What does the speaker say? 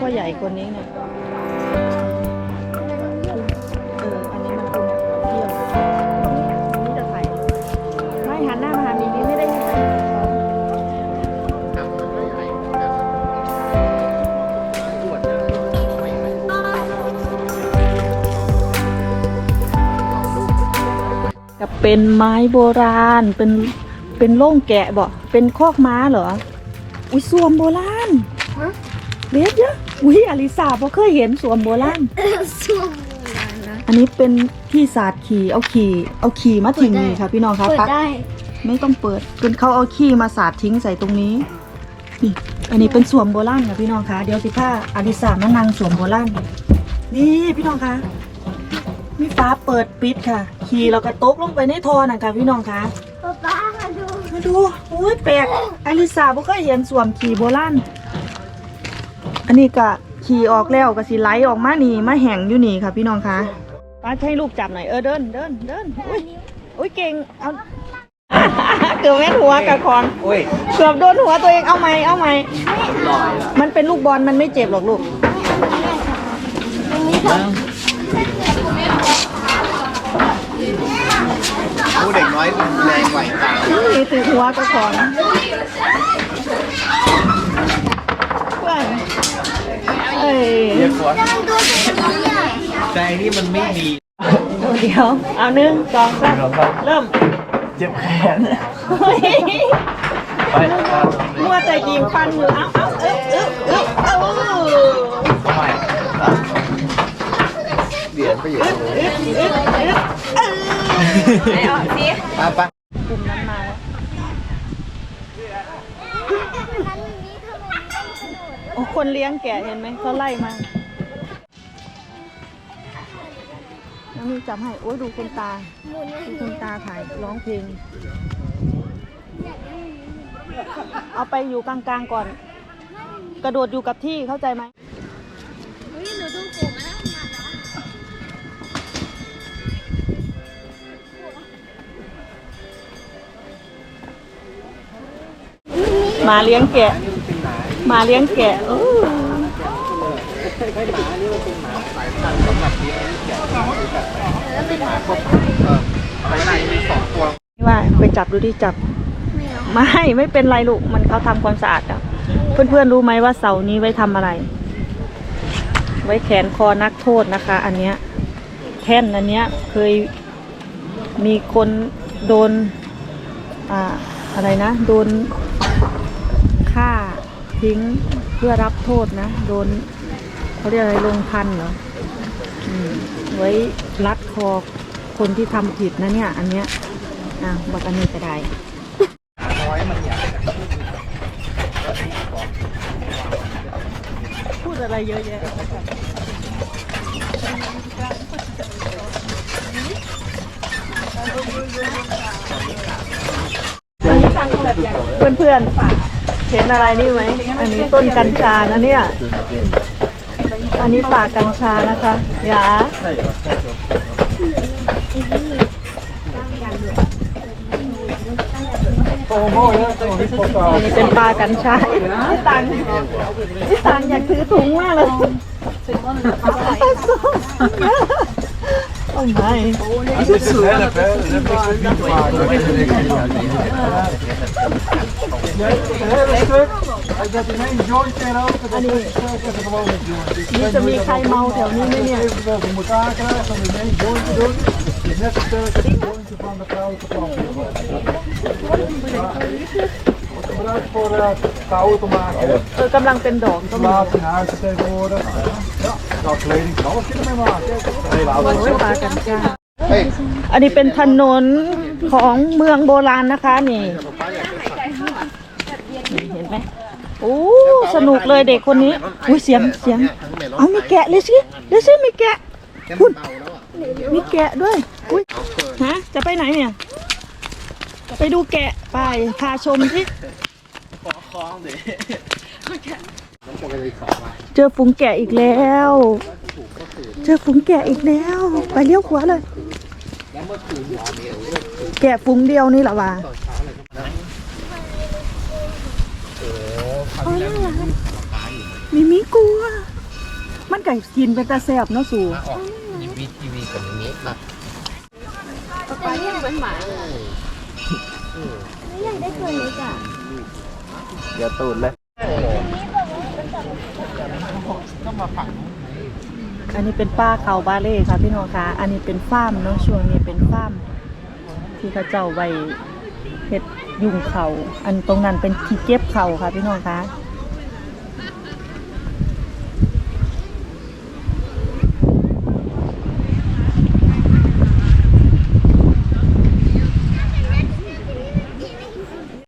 พ่อใหญ่คนนี้ไงเอออันนี้มันคงเที่ยวนี่จะถ่ายไม่หันหน้ามาหามีนี้ไม่ได้ถ่ายจะเป็นไม้โบราณ เป็น เป็นโล่งแกะบ่เป็นคอกม้าเหรอ อุ้ยส่วมโบราณ เล็ดเยอะอุ้ยอลิซาบ่เคยเห็นสวมโบราณช่วงโบราณนะอันนี้เป็นที่ศาสตร์ขี่เอาขี่เอาขี่มาทิ้งนี่ค่ะ พี่น้องคะเปิดปักได้ไม่ต้องเปิดเป็นเขาเอาขี้มาสาดทิ้งใส่ตรงนี้นี่อันนี้เป็นสวมโบราณค่ะพี่น้องคะเดี๋ยวสิผ้าอลิสามานั่งสวมโบราณนี่พี่น้องคะมีฟ้าเปิดปิดค่ะ ขี่แล้วก็ตกลงไปในทอน่ะค่ะพี่น้องคะป๊าป๊ามาดูมาดูอุ้ยแปลกอลิสาบ่เคยเห็นสวมขี่โบราณ อันนี้ก็ขี่ออกแล้วก็สิไหลออกมานี่มาแห้งอยู่นี่ค่ะ พี่น้องคะป้าให้ลูกจับหน่อยเออเดินเดินเดินอุ้ยอุ้ยเก่งเอาเกือบแม่นหัวกับคอนอุ้ยเกือบโดนหัวตัวเองเอาไหมเอาไหมลอยละมันเป็นลูกบอลมันไม่เจ็บหรอกลูกผู้เด็กน้อยมันแรงไหวตามนี่ถือหัวกับคอนเพื่อนเอ้ย เรียกหัวมันดูสิเนี่ยแต่อันนี้มันไม่มีเดี๋ยวเอาหนึ่งสองสามเริ่มเจ็บแขนเฮ้ยไปครับมัวแต่ยิงฟันอยู่เอาเอาเอ๊ะเอ๊ะเอ๊ะเอาทำไมเหรียญไปอยู่ตรงนู้นเอ๊ะเอ๊ะเอ๊ะเออเอาสิไปไปกลุ่มนั้นมาแล้วนั้นนี้ทำไมไม่ต้องกระโดดโอ้คนเลี้ยงแกะเห็นไหมเขาไล่มา น้องมีจับให้โอ้ยดูคุณตาดูคุณตาถ่ายร้องเพลง เอาไปอยู่กลางๆก่อน กระโดดอยู่กับที่เข้าใจไหมมาเฮ้ยหนูดูผมนะ มาแล้วหมาเลี้ยงแกะหมาเลี้ยงแกะเออไปไหนมีสองตัวว่าไปจับดูที่จับไม่ไม่เป็นไรลูกมันเขาทำความสะอาดอะเพื่อนๆรู้ไหมว่าเสานี้ไว้ทำอะไร ไว้แขนคอนักโทษนะคะ อันเนี้ยแท่นอันเนี้ยเคยมีคนโดนอ่าอะไรนะโดนฆ่าทิ้งเพื่อรับโทษนะ โดน เขาเรียกอะไรลงพันเหรออไว้รัดคอคนที่ทำผิดนะเนี่ย อันเนี้ยอะบอกอันนี้ก็ได้น้อยมันพูดอะไรเยอะแยะเพื่อนๆเห็นอะไรนี่ไหม อันนี้ต้นกัญชานะเนี่ย อันนี้ปากัญชานะคะย่าอันนี้เป็นปลากัญชาพี่ตังพี่ตังอยากถือถุงมากเลยโอ้ไม่ นี่จะมีใครเมาแถวนี้ไหมเนี่ย even wel voor elkaar krijgt, dan in één jointje doen. Het is net zo sterk als het jointje van de grote plant. Wordt gebruikt voor uh, kouwen te maken. เออกำลังเป็นดอกก็มี Plaats in huizen tegenwoordig. Ja, nou kleding kan alles ermee maken. Hele โอ้ oude ยปลากัญชาเฮ้ยอันนี้เป็นถนนของเมืองโบราณนะคะนี่นี่เห็น ไหมโอ้สนุกเลยเด็กคนนี้อุ้ยเสียงเสียงเอามีแกะเลยสิเดี๋ยวสิมีแกะแค่มันเบาแล้วอะมีแกะด้วยอุ้ยฮะจะไปไหนเนี่ยไปดูแกะไปพาชมสิขอคล้องดิเจอฝูงแกะอีกแล้ว เจอฝูงแกะอีกแล้ว ไปเลี้ยวขวาเลย แกะฝูงเดียวนี่แหละวะ มิมิกลัว มันไก่กินเป็นตาแซ่บเนาะสูมาออกทีวีทีวีกับอย่างนี้มาไปยังเหมือนหมาเลยไม่อยากได้ตัวเล็กอะเดี๋ยวตูดเลยอันนี้เป็นป้าเขาบาเล่ค่ะพี่น้องคะอันนี้เป็นฟาร์มเนาะช่วงนี้เป็นฟาร์มที่เขาเจ้าไว้ เห็ดยุงเขาอันตรงนั้นเป็นที่เก็บเขาค่ะพี่น้องคะ